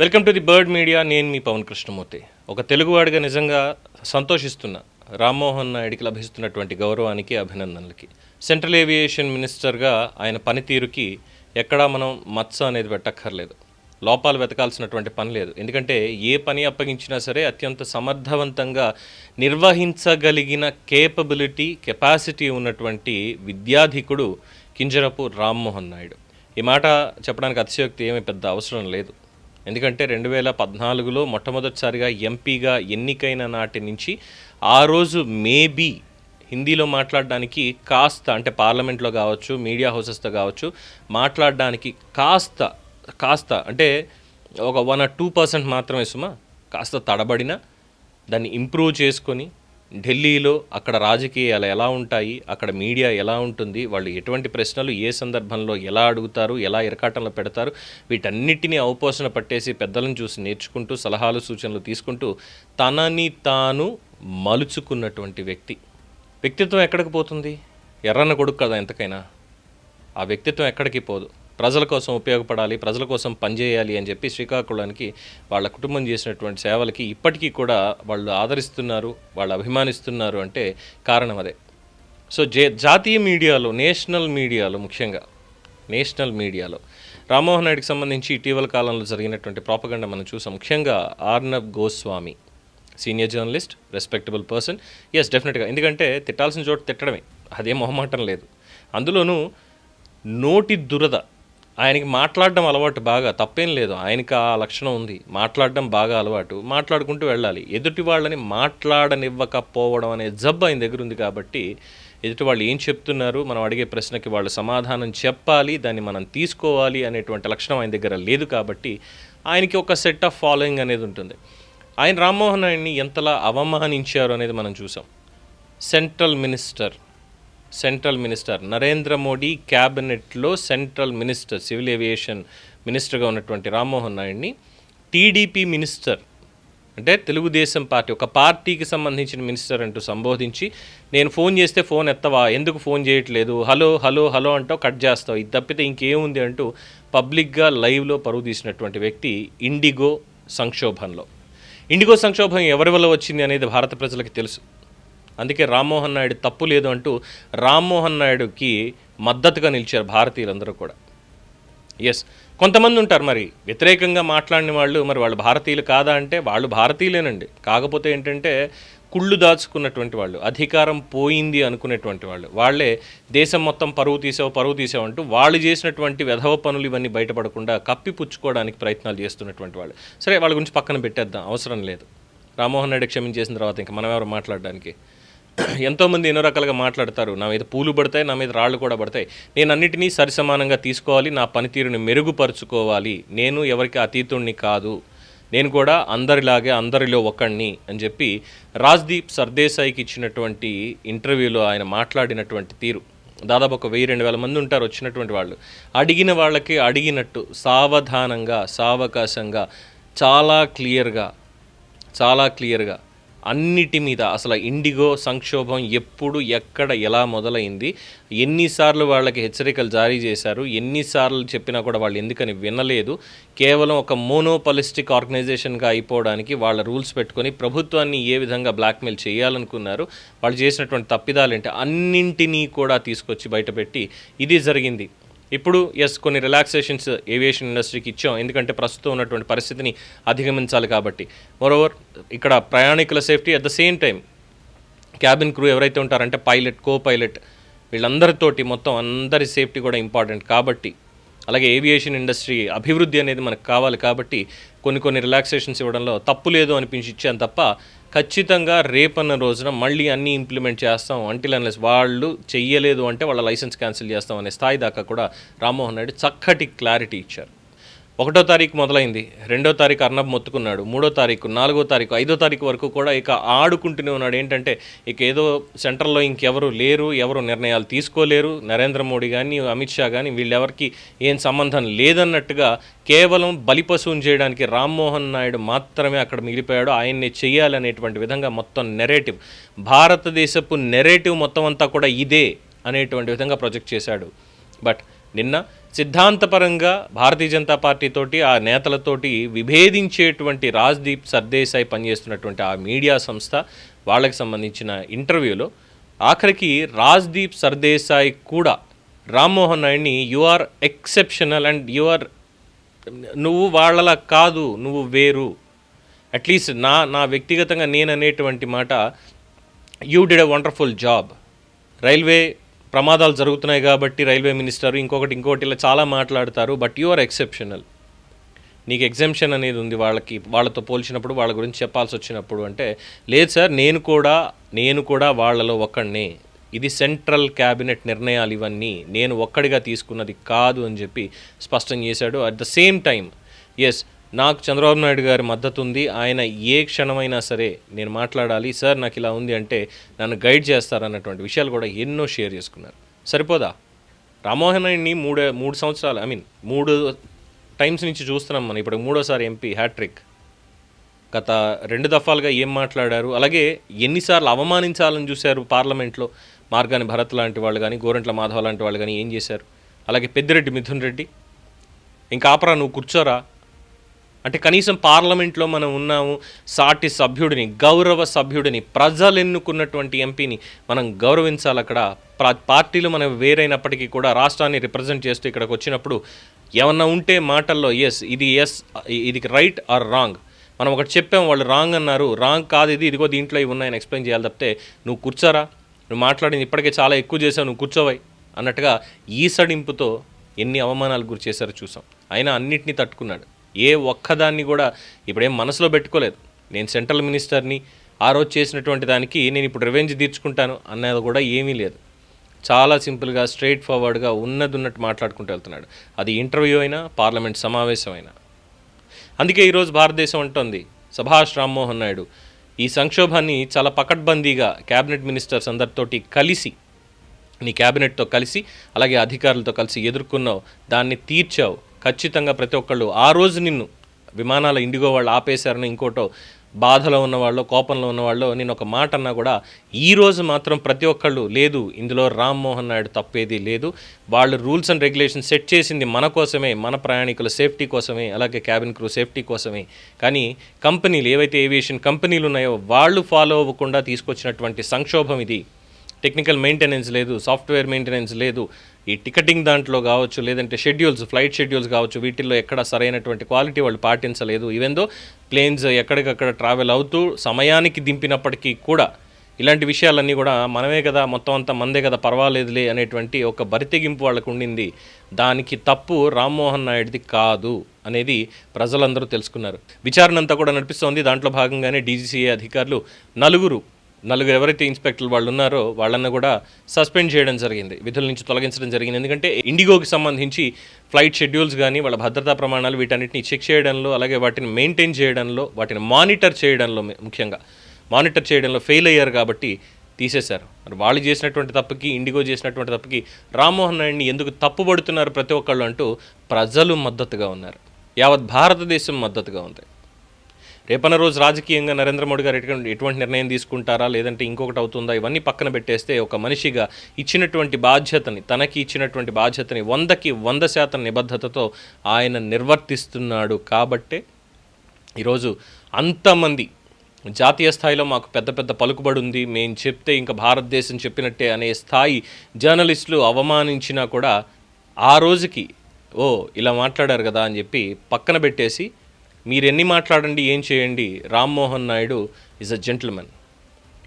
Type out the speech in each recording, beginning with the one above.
Welcome to the bird media నేను మీ పవన్ కృష్ణమూర్తి. ఒక తెలుగువాడిగా నిజంగా సంతోషిస్తున్నా రామ్మోహన్ నాయుడికి లభిస్తున్నటువంటి గౌరవానికి అభినందనలకి. సెంట్రల్ ఏవియేషన్ మినిస్టర్గా ఆయన పనితీరుకి ఎక్కడా మనం మత్స అనేది పెట్టక్కర్లేదు. లోపాలు వెతకాల్సినటువంటి పని లేదు. ఎందుకంటే ఏ పని అప్పగించినా సరే అత్యంత సమర్థవంతంగా నిర్వహించగలిగిన కేపబిలిటీ కెపాసిటీ ఉన్నటువంటి విద్యాధికుడు కింజరపు రామ్మోహన్ నాయుడు. ఈ మాట చెప్పడానికి అతిశయోక్తి ఏమీ పెద్ద అవసరం లేదు. ఎందుకంటే రెండు వేల పద్నాలుగులో మొట్టమొదటిసారిగా ఎంపీగా ఎన్నికైన నాటి నుంచి ఆ రోజు మేబీ హిందీలో మాట్లాడడానికి కాస్త అంటే పార్లమెంట్లో కావచ్చు మీడియా హౌసెస్తో కావచ్చు మాట్లాడడానికి కాస్త కాస్త అంటే ఒక వన్ ఆర్ టూ పర్సెంట్ మాత్రమే సుమా కాస్త తడబడిన దాన్ని ఇంప్రూవ్ చేసుకొని ఢిల్లీలో అక్కడ రాజకీయాలు ఎలా ఉంటాయి అక్కడ మీడియా ఎలా ఉంటుంది వాళ్ళు ఎటువంటి ప్రశ్నలు ఏ సందర్భంలో ఎలా అడుగుతారు ఎలా ఇరకాటంలో పెడతారు వీటన్నిటిని అవపోసన పట్టేసి పెద్దలను చూసి నేర్చుకుంటూ సలహాలు సూచనలు తీసుకుంటూ తనని తాను మలుచుకున్నటువంటి వ్యక్తి. వ్యక్తిత్వం ఎక్కడికి పోతుంది? ఎర్రన్న కొడుకు కదా ఎంతకైనా. ఆ వ్యక్తిత్వం ఎక్కడికి పోదు? ప్రజల కోసం ఉపయోగపడాలి ప్రజల కోసం పనిచేయాలి అని చెప్పి శ్రీకాకుళానికి వాళ్ళ కుటుంబం చేసినటువంటి సేవలకి ఇప్పటికీ కూడా వాళ్ళు ఆదరిస్తున్నారు వాళ్ళు అభిమానిస్తున్నారు అంటే కారణం అదే. సో జే జాతీయ మీడియాలో నేషనల్ మీడియాలో ముఖ్యంగా నేషనల్ మీడియాలో రామ్మోహన్ నాయుడికి సంబంధించి ఇటీవల కాలంలో జరిగినటువంటి ప్రాపగండ మనం చూసాం. ముఖ్యంగా Arnab Goswami senior journalist respectable person. Yes డెఫినెట్గా ఎందుకంటే తిట్టాల్సిన చోటు తిట్టడమే. అదే మొహమాటం లేదు. అందులోనూ నోటి దురద ఆయనకి మాట్లాడడం అలవాటు బాగా తప్పేం లేదు. ఆయనకి ఆ లక్షణం ఉంది. మాట్లాడడం బాగా అలవాటు. మాట్లాడుకుంటూ వెళ్ళాలి. ఎదుటి వాళ్ళని మాట్లాడనివ్వకపోవడం అనే జబ్బు ఆయన దగ్గర ఉంది కాబట్టి ఎదుటి వాళ్ళు ఏం చెప్తున్నారు? మనం అడిగే ప్రశ్నకి వాళ్ళు సమాధానం చెప్పాలి. దాన్ని మనం తీసుకోవాలి అనేటువంటి లక్షణం ఆయన దగ్గర లేదు కాబట్టి ఆయనకి ఒక సెట్ ఆఫ్ ఫాలోయింగ్ అనేది ఉంటుంది. ఆయన రామ్మోహన్ నాయుడిని ఎంతలా అవమానించారు అనేది మనం చూసాం. Central minister central minister. Narendra Modi క్యాబినెట్లో సెంట్రల్ మినిస్టర్ సివిల్ ఏవియేషన్ మినిస్టర్గా ఉన్నటువంటి రామ్మోహన్ నాయుడిని టీడీపీ మినిస్టర్ అంటే తెలుగుదేశం పార్టీ ఒక పార్టీకి సంబంధించిన మినిస్టర్ అంటూ సంబోధించి నేను ఫోన్ చేస్తే ఫోన్ ఎత్తవా? ఎందుకు ఫోన్ చేయట్లేదు? హలో హలో హలో అంటావు కట్ చేస్తావు. ఇది తప్పితే ఇంకేముంది? అంటూ పబ్లిక్గా లైవ్లో పరువు తీసినటువంటి వ్యక్తి ఇండిగో సంక్షోభంలో. ఇండిగో సంక్షోభం ఎవరి వల్ల వచ్చింది అనేది భారత ప్రజలకు తెలుసు. అందుకే రామ్మోహన్ నాయుడు తప్పు లేదు అంటూ రామ్మోహన్ నాయుడుకి మద్దతుగా నిలిచారు భారతీయులందరూ కూడా. ఎస్ కొంతమంది ఉంటారు మరి వ్యతిరేకంగా మాట్లాడిన వాళ్ళు మరి వాళ్ళు భారతీయులు కాదా అంటే వాళ్ళు భారతీయులేనండి. కాకపోతే ఏంటంటే కుళ్ళు దాచుకున్నటువంటి వాళ్ళు అధికారం పోయింది అనుకునేటువంటి వాళ్ళు. వాళ్ళే దేశం మొత్తం పరువు తీసావు పరువు తీసావు అంటూ వాళ్ళు చేసినటువంటి వెధవ పనులు ఇవన్నీ బయటపడకుండా కప్పిపుచ్చుకోవడానికి ప్రయత్నాలు చేస్తున్నటువంటి వాళ్ళు. సరే వాళ్ళ గురించి పక్కన పెట్టేద్దాం అవసరం లేదు. రామ్మోహన్ నాయుడు క్షమించేసిన తర్వాత ఇంకా మనం ఎవరు మాట్లాడడానికి? ఎంతోమంది ఎన్నో రకాలుగా మాట్లాడతారు. నా మీద పూలు పడతాయి నా మీద రాళ్ళు కూడా పడతాయి. నేను అన్నిటినీ సరిసమానంగా తీసుకోవాలి నా పనితీరుని మెరుగుపరుచుకోవాలి. నేను ఎవరికి అతీతుణ్ణి కాదు. నేను కూడా అందరిలాగే అందరిలో ఒకణ్ణి అని చెప్పి రాజ్దీప్ సర్దేశాయికి ఇచ్చినటువంటి ఇంటర్వ్యూలో ఆయన మాట్లాడినటువంటి తీరు. దాదాపు ఒక వెయ్యి రెండు వేల మంది ఉంటారు వచ్చినటువంటి వాళ్ళు. అడిగిన వాళ్ళకి అడిగినట్టు సావధానంగా సావకాశంగా చాలా క్లియర్గా చాలా క్లియర్గా అన్నిటి మీద అసలు ఇండిగో సంక్షోభం ఎప్పుడు ఎక్కడ ఎలా మొదలైంది? ఎన్నిసార్లు వాళ్ళకి హెచ్చరికలు జారీ చేశారు? ఎన్నిసార్లు చెప్పినా కూడా వాళ్ళు ఎందుకని వినలేదు? కేవలం ఒక మోనోపలిస్టిక్ ఆర్గనైజేషన్గా అయిపోవడానికి వాళ్ళ రూల్స్ పెట్టుకొని ప్రభుత్వాన్ని ఏ విధంగా బ్లాక్మెయిల్ చేయాలనుకున్నారు? వాళ్ళు చేసినటువంటి తప్పిదాలు ఏంటి? అన్నింటినీ కూడా తీసుకొచ్చి బయటపెట్టి ఇది జరిగింది. ఇప్పుడు ఎస్ కొన్ని రిలాక్సేషన్స్ ఏవియేషన్ ఇండస్ట్రీకి ఇచ్చాం. ఎందుకంటే ప్రస్తుతం ఉన్నటువంటి పరిస్థితిని అధిగమించాలి కాబట్టి. మరోవర్ ఇక్కడ ప్రయాణికుల safety at the same time cabin crew ఎవరైతే ఉంటారంటే పైలట్ కో పైలట్ వీళ్ళందరితోటి మొత్తం అందరి సేఫ్టీ కూడా ఇంపార్టెంట్ కాబట్టి. అలాగే ఏవియేషన్ ఇండస్ట్రీ అభివృద్ధి అనేది మనకు కావాలి కాబట్టి కొన్ని కొన్ని రిలాక్సేషన్స్ ఇవ్వడంలో తప్పు లేదు అనిపించి ఇచ్చాను తప్ప ఖచ్చితంగా రేపన్న రోజున మళ్ళీ అన్నీ ఇంప్లిమెంట్ చేస్తాం. అంటిల్ అన్లెస్ వాళ్ళు చెయ్యలేదు అంటే వాళ్ళ లైసెన్స్ క్యాన్సిల్ చేస్తాం అనే స్థాయి దాకా కూడా రామ్మోహన్ రెడ్డి చక్కటి క్లారిటీ ఇచ్చారు. ఒకటో తారీఖు మొదలైంది. రెండో తారీఖు అర్ణబ్ మొత్తుకున్నాడు. మూడో తారీఖు నాలుగో తారీఖు ఐదో తారీఖు వరకు కూడా ఇక ఆడుకుంటూనే ఉన్నాడు. ఏంటంటే ఇక ఏదో సెంట్రల్లో ఇంకెవరు లేరు ఎవరు నిర్ణయాలు తీసుకోలేరు. నరేంద్ర మోడీ కానీ అమిత్ షా కానీ వీళ్ళెవరికి ఏం సంబంధం లేదన్నట్టుగా కేవలం బలిపశువుని చేయడానికి రామ్మోహన్ నాయుడు మాత్రమే అక్కడ మిగిలిపోయాడు. ఆయన్ని చేయాలనేటువంటి విధంగా మొత్తం నెరేటివ్ భారతదేశపు నెరేటివ్ మొత్తం అంతా కూడా ఇదే అనేటువంటి విధంగా ప్రొజెక్ట్ చేశాడు. బట్ నిన్న సిద్ధాంతపరంగా భారతీయ జనతా పార్టీతోటి ఆ నేతలతోటి విభేదించేటువంటి రాజ్దీప్ సర్దేశాయ్ పనిచేస్తున్నటువంటి ఆ మీడియా సంస్థ వాళ్ళకి సంబంధించిన ఇంటర్వ్యూలో ఆఖరికి రాజ్దీప్ సర్దేశాయ్ కూడా రామ్మోహన్ నాయుడిని you are exceptional and you are నువ్వు వాళ్ళలా కాదు నువ్వు వేరు. అట్లీస్ట్ నా నా వ్యక్తిగతంగా నేను అనేటువంటి మాట you did a wonderful job railway ప్రమాదాలు జరుగుతున్నాయి కాబట్టి రైల్వే మినిస్టర్ ఇంకొకటి ఇంకొకటి ఇలా చాలా మాట్లాడతారు బట్ యు ఆర్ ఎక్సెప్షనల్ నీకు ఎగ్జామ్షన్ అనేది ఉంది వాళ్ళకి వాళ్ళతో పోల్చినప్పుడు వాళ్ళ గురించి చెప్పాల్సి వచ్చినప్పుడు అంటే లేదు సార్ నేను కూడా నేను కూడా వాళ్ళలో ఒక్కడిని ఇది సెంట్రల్ క్యాబినెట్ నిర్ణయాలు ఇవన్నీ నేను ఒక్కడిగా తీసుకున్నది కాదు అని చెప్పి స్పష్టం చేశాడు. At the same time yes నాకు చంద్రబాబు నాయుడు గారి మద్దతు ఉంది ఆయన ఏ క్షణమైనా సరే నేను మాట్లాడాలి సార్ నాకు ఇలా ఉంది అంటే నన్ను గైడ్ చేస్తారన్నటువంటి విషయాలు కూడా ఎన్నో షేర్ చేసుకున్నారు. సరిపోదా? రామ్మోహన్ రెడ్డిని మూడు మూడు సంవత్సరాలు ఐ మీన్ మూడు టైమ్స్ నుంచి చూస్తున్నాం మనం. ఇప్పుడు మూడోసారి ఎంపీ హ్యాట్రిక్. గత రెండు దఫాలుగా ఏం మాట్లాడారు? అలాగే ఎన్నిసార్లు అవమానించాలని చూశారు పార్లమెంట్లో మార్గాని భరత్ లాంటి వాళ్ళు కానీ గోరంట్ల మాధవ లాంటి వాళ్ళు కానీ ఏం చేశారు? అలాగే పెద్దిరెడ్డి మిథున్ రెడ్డి. ఇంకా ఆపరా నువ్వు కూర్చోరా? అంటే కనీసం పార్లమెంట్లో మనం ఉన్నాము సాటి సభ్యుడిని గౌరవ సభ్యుడిని ప్రజలు ఎన్నుకున్నటువంటి ఎంపీని మనం గౌరవించాలి అక్కడ. పార్టీలు మనం వేరైనప్పటికీ కూడా రాష్ట్రాన్ని రిప్రజెంట్ చేస్తూ ఇక్కడికి వచ్చినప్పుడు ఏమన్నా ఉంటే మాటల్లో ఎస్ ఇది ఎస్ ఇది రైట్ ఆర్ రాంగ్ మనం ఒకటి చెప్పాం వాళ్ళు రాంగ్ అన్నారు. రాంగ్ కాదు ఇది ఇదిగో దీంట్లో ఇవి ఉన్నాయని ఎక్స్ప్లెయిన్ చేయాలి తప్పితే నువ్వు కూర్చోరా నువ్వు మాట్లాడింది ఇప్పటికే చాలా ఎక్కువ చేసావు నువ్వు కూర్చోవై అన్నట్టుగా ఈ సడింపుతో ఎన్ని అవమానాలు గురి చేశారో చూసాం. అయినా అన్నిటినీ తట్టుకున్నాడు. ఏ ఒక్కదాన్ని కూడా ఇప్పుడేం మనసులో పెట్టుకోలేదు. నేను సెంట్రల్ మినిస్టర్ని ఆ రోజు చేసినటువంటి దానికి నేను ఇప్పుడు రివెంజ్ తీర్చుకుంటాను అన్నది కూడా ఏమీ లేదు. చాలా సింపుల్గా స్ట్రైట్ ఫార్వర్డ్గా ఉన్నది ఉన్నట్టు మాట్లాడుకుంటూ వెళ్తున్నాడు. అది ఇంటర్వ్యూ అయినా పార్లమెంట్ సమావేశం అయినా. అందుకే ఈరోజు భారతదేశం అంటోంది సుభాష్ రామ్మోహన్ నాయుడు. ఈ సంక్షోభాన్ని చాలా పకడ్బందీగా క్యాబినెట్ మినిస్టర్స్ అందరితోటి కలిసి నీ క్యాబినెట్తో కలిసి అలాగే అధికారులతో కలిసి ఎదుర్కొన్నావు దాన్ని తీర్చావు. ఖచ్చితంగా ప్రతి ఒక్కళ్ళు ఆ రోజు నిన్ను విమానాల ఇండిగో వాళ్ళు ఆపేశారని ఇంకోటో బాధలో ఉన్నవాళ్ళు కోపంలో ఉన్నవాళ్ళు నేను ఒక మాట అన్నా కూడా ఈ రోజు మాత్రం ప్రతి ఒక్కళ్ళు లేదు ఇందులో రామ్మోహన్ నాయుడు తప్పేది లేదు. వాళ్ళు రూల్స్ అండ్ రెగ్యులేషన్ సెట్ చేసింది మన కోసమే మన ప్రయాణికుల సేఫ్టీ కోసమే అలాగే క్యాబిన్ క్రూ సేఫ్టీ కోసమే. కానీ కంపెనీలు ఏవైతే ఏవియేషన్ కంపెనీలు ఉన్నాయో వాళ్ళు ఫాలో అవ్వకుండా తీసుకొచ్చినటువంటి సంక్షోభం ఇది. టెక్నికల్ మెయింటెనెన్స్ లేదు సాఫ్ట్వేర్ మెయింటెనెన్స్ లేదు ఈ టికెటింగ్ దాంట్లో కావచ్చు లేదంటే షెడ్యూల్స్ ఫ్లైట్ షెడ్యూల్స్ కావచ్చు వీటిల్లో ఎక్కడ సరైనటువంటి క్వాలిటీ వాళ్ళు పాటించలేదు. ఈవెందో ప్లేన్స్ ఎక్కడికక్కడ ట్రావెల్ అవుతూ సమయానికి దింపినప్పటికీ కూడా ఇలాంటి విషయాలన్నీ కూడా మనమే కదా మొత్తం అంతా మందే కదా పర్వాలేదులే అనేటువంటి ఒక బరితెగింపు వాళ్ళకు ఉండింది. దానికి తప్పు రామ్మోహన్ నాయుడిది కాదు అనేది ప్రజలందరూ తెలుసుకున్నారు. విచారణ అంతా కూడా నడిపిస్తోంది. దాంట్లో భాగంగానే డీజీసీఏ అధికారులు నలుగురు నలుగురు ఎవరైతే ఇన్స్పెక్టర్లు వాళ్ళు ఉన్నారో వాళ్ళని కూడా సస్పెండ్ చేయడం జరిగింది. విధుల నుంచి తొలగించడం జరిగింది. ఎందుకంటే ఇండిగోకి సంబంధించి ఫ్లైట్ షెడ్యూల్స్ కానీ వాళ్ళ భద్రతా ప్రమాణాలు వీటన్నిటిని చెక్ చేయడంలో అలాగే వాటిని మెయింటైన్ చేయడంలో వాటిని మానిటర్ చేయడంలో ముఖ్యంగా. మానిటర్ చేయడంలో ఫెయిల్ అయ్యారు కాబట్టి తీసేశారు. మరి వాళ్ళు చేసినటువంటి తప్పుకి ఇండిగో చేసినటువంటి తప్పుకి రామ్మోహన్ నాయుడిని ఎందుకు తప్పుపడుతున్నారు ప్రతి ఒక్కళ్ళు అంటూ ప్రజలు మద్దతుగా ఉన్నారు. యావత్ భారతదేశం మద్దతుగా ఉంది. రేపన్న రోజు రాజకీయంగా నరేంద్ర మోడీ గారు ఎటువంటి ఎటువంటి నిర్ణయం తీసుకుంటారా? లేదంటే ఇంకొకటి అవుతుందా? ఇవన్నీ పక్కన పెట్టేస్తే ఒక మనిషిగా ఇచ్చినటువంటి బాధ్యతని తనకి ఇచ్చినటువంటి బాధ్యతని వందకి వంద శాతం నిబద్ధతతో ఆయన నిర్వర్తిస్తున్నాడు. కాబట్టే ఈరోజు అంతమంది జాతీయ స్థాయిలో మాకు పెద్ద పెద్ద పలుకుబడి ఉంది. మేము చెప్తే ఇంకా భారతదేశం చెప్పినట్టే అనే స్థాయి జర్నలిస్టులు అవమానించినా కూడా ఆ రోజుకి ఓ ఇలా మాట్లాడారు కదా అని చెప్పి పక్కన పెట్టేసి మీరు ఎన్ని మాట్లాడండి ఏం చేయండి Rammohan Naidu is a gentleman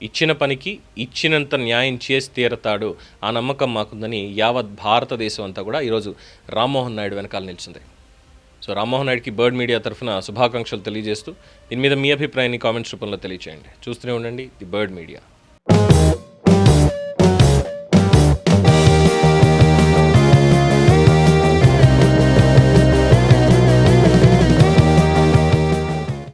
ఇచ్చిన పనికి ఇచ్చినంత న్యాయం చేసి తీరతాడు ఆ నమ్మకం మాకుందని యావత్ భారతదేశం అంతా కూడా ఈరోజు రామ్మోహన్ నాయుడు వెనకాల నిలిచింది. సో రామ్మోహన్ నాయుడుకి బర్డ్ మీడియా తరఫున శుభాకాంక్షలు తెలియజేస్తూ దీని మీద మీ అభిప్రాయాన్ని కామెంట్స్ రూపంలో తెలియచేయండి. చూస్తూనే ఉండండి ది బర్డ్ మీడియా.